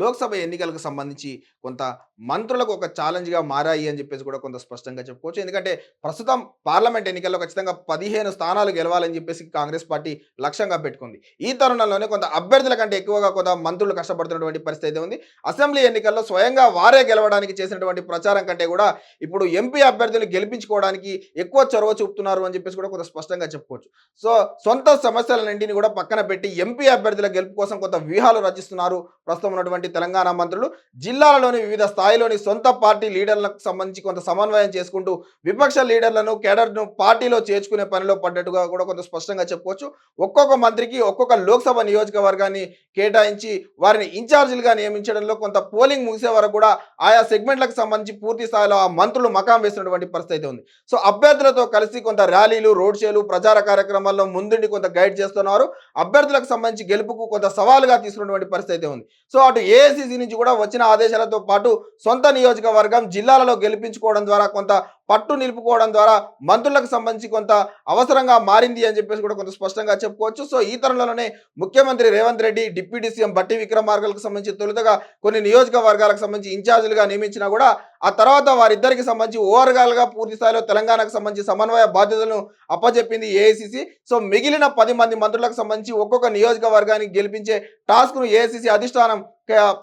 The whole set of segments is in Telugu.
లోక్సభ ఎన్నికలకు సంబంధించి కొంత మంత్రులకు ఒక ఛాలెంజ్గా మారాయి అని చెప్పేసి కూడా కొంత స్పష్టంగా చెప్పుకోవచ్చు. ఎందుకంటే ప్రస్తుతం పార్లమెంట్ ఎన్నికల్లో ఖచ్చితంగా పదిహేను స్థానాలు గెలవాలని చెప్పేసి కాంగ్రెస్ పార్టీ లక్ష్యంగా పెట్టుకుంది. ఈ తరుణంలోనే కొంత అభ్యర్థుల కంటే ఎక్కువగా కొంత మంత్రులు కష్టపడుతున్నటువంటి పరిస్థితి ఉంది. అసెంబ్లీ ఎన్నికల్లో స్వయంగా వారే గెలవడానికి చేసినటువంటి ప్రచారం కంటే కూడా ఇప్పుడు ఎంపీ అభ్యర్థులు గెలిపించుకోవడానికి ఎక్కువ చొరవ చూపుతున్నారు అని చెప్పేసి కూడా కొంత స్పష్టంగా చెప్పుకోవచ్చు. సో సొంత సమస్యలన్నింటినీ కూడా పక్కన పెట్టి ఎంపీ అభ్యర్థుల గెలుపు కోసం కొంత వ్యూహాలు రచిస్తున్నారు ప్రస్తుతం ఉన్నటువంటి తెలంగాణ మంత్రులు జిల్లాలలోని వివిధ స్థాయిలోని సొంత పార్టీ లీడర్లకు సంబంధించి కొంత సమన్వయం చేసుకుంటూ విపక్ష లీడర్లను కేడర్ను పార్టీలో చేర్చుకునే పనిలో పడ్డట్టుగా కూడా కొంత స్పష్టంగా చెప్పుకోవచ్చు. ఒక్కొక్క మంత్రికి ఒక్కొక్క లోక్సభ నియోజకవర్గాన్ని కేటాయించి వారిని ఇన్ఛార్జీలుగా నియమించడంలో కొంత పోలింగ్ ముగిసే వరకు కూడా ఆయా సెగ్మెంట్లకు సంబంధించి పూర్తి స్థాయిలో ఆ మంత్రులు మకాం వేసినటువంటి పరిస్థితి అయితే ఉంది. సో అభ్యర్థులతో కలిసి కొంత ర్యాలీలు రోడ్ షోలు ప్రచార కార్యక్రమాల్లో ముందుండి కొంత గైడ్ చేస్తున్నారు. అభ్యర్థులకు సంబంధించి గెలుపుకు కొంత సవాలుగా తీసుకున్నటువంటి పరిస్థితి అయితే ఉంది. సో అటు ఏఐసిసి నుంచి కూడా వచ్చిన ఆదేశాలతో పాటు సొంత నియోజకవర్గం జిల్లాలలో గెలిపించుకోవడం ద్వారా కొంత పట్టు నిలుపుకోవడం ద్వారా మంత్రులకు సంబంధించి కొంత అవసరంగా మారింది అని చెప్పేసి కూడా కొంత స్పష్టంగా చెప్పుకోవచ్చు. సో ఈ తరుణంలోనే ముఖ్యమంత్రి రేవంత్ రెడ్డి డిప్యూటీ సీఎం బట్టి విక్రమార్కలకు సంబంధించి తొలుతగా కొన్ని నియోజకవర్గాలకు సంబంధించి ఇన్ఛార్జీలుగా నియమించినా కూడా ఆ తర్వాత వారిద్దరికి సంబంధించి ఓవర్గాలుగా పూర్తి స్థాయిలో తెలంగాణకు సంబంధించి సమన్వయ బాధ్యతలను అప్పచెప్పింది ఏఐసిసి. సో మిగిలిన పది మంది మంత్రులకు సంబంధించి ఒక్కొక్క నియోజకవర్గానికి గెలిపించే టాస్క్ను ఏఐసిసి అధిష్టానం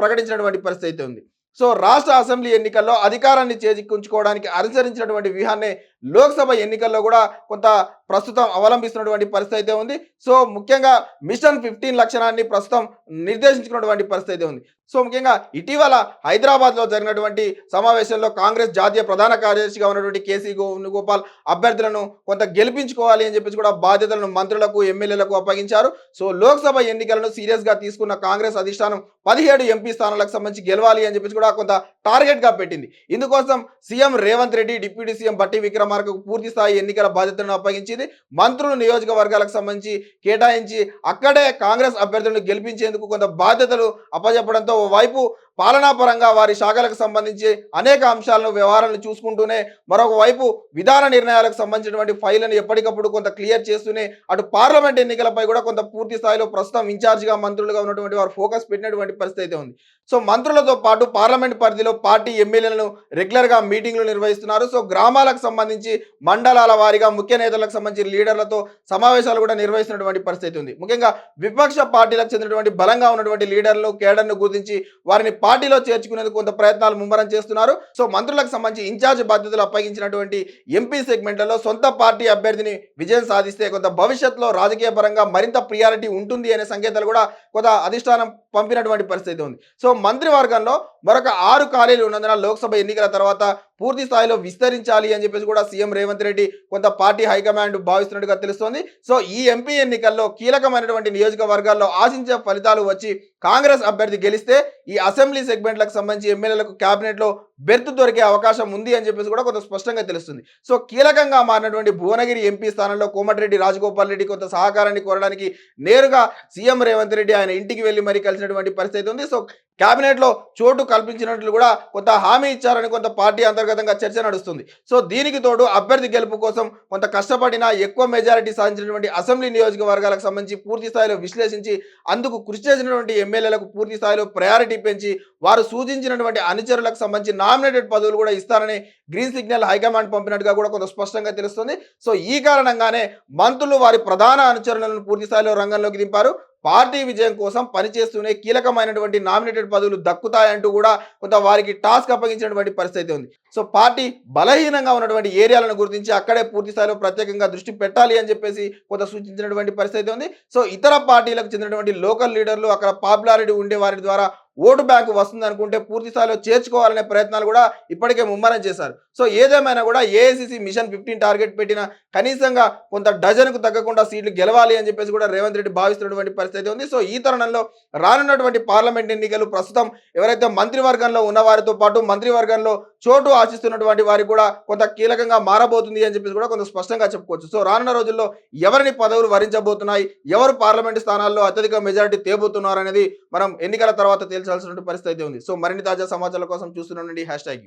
ప్రకటించినటువంటి పరిస్థితి అయితే ఉంది. సో రాష్ట్ర అసెంబ్లీ ఎన్నికల్లో అధికారాన్ని చేజిక్కుంచుకోవడానికి అనుసరించినటువంటి వ్యూహాన్ని లోక్సభ ఎన్నికల్లో కూడా కొంత ప్రస్తుతం అవలంబిస్తున్నటువంటి పరిస్థితి అయితే ఉంది. సో ముఖ్యంగా మిషన్ ఫిఫ్టీన్ లక్షణాన్ని ప్రస్తుతం నిర్దేశించుకున్నటువంటి పరిస్థితి అయితే ఉంది. సో ముఖ్యంగా ఇటీవల హైదరాబాద్లో జరిగినటువంటి సమావేశంలో కాంగ్రెస్ జాతీయ ప్రధాన కార్యదర్శిగా ఉన్నటువంటి కేసీ వేణుగోపాల్ అభ్యర్థులను కొంత గెలిపించుకోవాలి అని చెప్పేసి కూడా బాధ్యతలను మంత్రులకు ఎమ్మెల్యేలకు అప్పగించారు. సో లోక్సభ ఎన్నికలను సీరియస్గా తీసుకున్న కాంగ్రెస్ అధిష్టానం పదిహేడు ఎంపీ స్థానాలకు సంబంధించి గెలవాలి అని చెప్పేసి కూడా కొంత టార్గెట్గా పెట్టింది. ఇందుకోసం CM Revanth Reddy deputy CM Bhatti విక్రమార్కకు పూర్తి స్థాయి ఎన్నికల బాధ్యతలను అప్పగించింది. మంత్రులు నియోజకవర్గాలకు సంబంధించి కేటాయించి అక్కడే కాంగ్రెస్ అభ్యర్థులను గెలిపించేందుకు కొంత బాధ్యతలు అప్పచెప్పడంతో ఓవైపు పాలనాపరంగా వారి శాఖలకు సంబంధించి అనేక అంశాలను వ్యవహారాలను చూసుకుంటూనే మరొకవైపు విధాన నిర్ణయాలకు సంబంధించినటువంటి ఫైళ్ళను ఎప్పటికప్పుడు కొంత క్లియర్ చేస్తూనే అటు పార్లమెంట్ ఎన్నికలపై కూడా కొంత పూర్తి స్థాయిలో ప్రస్తుతం ఇన్ఛార్జిగా మంత్రులుగా ఉన్నటువంటి వారు ఫోకస్ పెట్టినటువంటి పరిస్థితి అయితే ఉంది. సో మంత్రులతో పాటు పార్లమెంట్ పరిధిలో పార్టీ ఎమ్మెల్యేలను రెగ్యులర్గా మీటింగ్లు నిర్వహిస్తున్నారు. సో గ్రామాలకు సంబంధించి మండలాల వారీగా ముఖ్య నేతలకు సంబంధించి లీడర్లతో సమావేశాలు కూడా నిర్వహిస్తున్నటువంటి పరిస్థితి ఉంది. ముఖ్యంగా విపక్ష పార్టీలకు చెందినటువంటి బలంగా ఉన్నటువంటి లీడర్లు కేడర్ను గుర్తించి వారిని పార్టీలో చేర్చుకునేందుకు కొంత ప్రయత్నాలు ముమ్మరం చేస్తున్నారు. సో మంత్రులకు సంబంధించి ఇన్ఛార్జ్ బాధ్యతలు అప్పగించినటువంటి ఎంపీ సెగ్మెంట్లలో సొంత పార్టీ అభ్యర్థిని విజయం సాధిస్తే కొంత భవిష్యత్తులో రాజకీయ పరంగా మరింత ప్రియారిటీ ఉంటుంది అనే సంకేతాలు కూడా కొంత అధిష్టానం పంపినటువంటి పరిస్థితి ఉంది. సో మంత్రివర్గంలో మరొక ఆరు ఖాళీలు ఉన్నందున లోక్సభ ఎన్నికల తర్వాత పూర్తి స్థాయిలో విస్తరించాలి అని చెప్పేసి కూడా సీఎం రేవంత్ రెడ్డి కొంత పార్టీ హైకమాండ్ భావిస్తున్నట్టుగా తెలుస్తోంది. సో ఈ ఎంపీ ఎన్నికల్లో కీలకమైనటువంటి నియోజకవర్గాల్లో ఆశించే ఫలితాలు వచ్చి కాంగ్రెస్ అభ్యర్థి గెలిస్తే ఈ అసెంబ్లీ సెగ్మెంట్లకు సంబంధించి ఎమ్మెల్యేలకు క్యాబినెట్లో బెర్త్ దొరికే అవకాశం ఉంది అని చెప్పేసి కూడా కొంత స్పష్టంగా తెలుస్తుంది. సో కీలకంగా మారినటువంటి భువనగిరి ఎంపీ స్థానంలో కోమటిరెడ్డి రాజగోపాల్ రెడ్డి కొంత సహకారాన్ని కోరడానికి నేరుగా సీఎం రేవంత్ రెడ్డి ఆయన ఇంటికి వెళ్ళి మరీ కలిసినటువంటి పరిస్థితి ఉంది. సో కేబినెట్లో చోటు కల్పించినట్లు కూడా కొంత హామీ ఇచ్చారని కొంత పార్టీ అంతర్గతంగా చర్చ నడుస్తుంది. సో దీనికి తోడు అభ్యర్థి గెలుపు కోసం కొంత కష్టపడిన ఎక్కువ మెజారిటీ సాధించినటువంటి అసెంబ్లీ నియోజకవర్గాలకు సంబంధించి పూర్తి స్థాయిలో విశ్లేషించి అందుకు కృషి చేసినటువంటి ఎమ్మెల్యేలకు పూర్తి స్థాయిలో ప్రయారిటీ పెంచి వారు సూచించినటువంటి అనుచరులకు సంబంధించి నామినేటెడ్ పదవులు కూడా ఇస్తారని గ్రీన్ సిగ్నల్ హైకమాండ్ పంపినట్టుగా కూడా కొంత స్పష్టంగా తెలుస్తుంది. సో ఈ కారణంగానే మంత్రులు వారి ప్రధాన అనుచరులను పూర్తి స్థాయిలో రంగంలోకి దింపారు. పార్టీ విజయం కోసం పనిచేస్తూనే కీలకమైనటువంటి నామినేటెడ్ పదవులు దక్కుతాయంటూ కూడా కొంత వారికి టాస్క్ అప్పగించినటువంటి పరిస్థితి ఉంది. సో పార్టీ బలహీనంగా ఉన్నటువంటి ఏరియాలను గుర్తించి అక్కడే పూర్తి స్థాయిలో ప్రత్యేకంగా దృష్టి పెట్టాలి అని చెప్పేసి కొంత సూచించినటువంటి పరిస్థితి ఉంది. సో ఇతర పార్టీలకు చెందినటువంటి లోకల్ లీడర్లు అక్కడ పాపులారిటీ ఉండే వారి ద్వారా ఓటు బ్యాంకు వస్తుంది అనుకుంటే పూర్తి స్థాయిలో చేర్చుకోవాలనే ప్రయత్నాలు కూడా ఇప్పటికే ముమ్మరం చేశారు. సో ఏదేమైనా కూడా ఏఐసిసి మిషన్ ఫిఫ్టీన్ టార్గెట్ పెట్టిన కనీసంగా కొంత డజన్కు తగ్గకుండా సీట్లు గెలవాలి అని చెప్పేసి కూడా రేవంత్ రెడ్డి భావిస్తున్నటువంటి పరిస్థితి ఉంది. సో ఈ తరుణంలో రానున్నటువంటి పార్లమెంట్ ఎన్నికలు ప్రస్తుతం ఎవరైతే మంత్రివర్గంలో ఉన్న వారితో పాటు మంత్రివర్గంలో చోటు ఆశిస్తున్నటువంటి వారికి కూడా కొంత కీలకంగా మారబోతుంది అని చెప్పేసి కూడా కొంత స్పష్టంగా చెప్పుకోవచ్చు. సో రానున్న రోజుల్లో ఎవరిని పదవులు వరించబోతున్నాయి? ఎవరు పార్లమెంటు స్థానాల్లో అత్యధిక మెజారిటీ తేబోతున్నారు అనేది మనం ఎన్నికల తర్వాత తేల్చాల్సినటువంటి పరిస్థితి అయితే ఉంది. సో మరిన్ని తాజా సమాచారాల కోసం చూస్తున్నానండి. Hash tag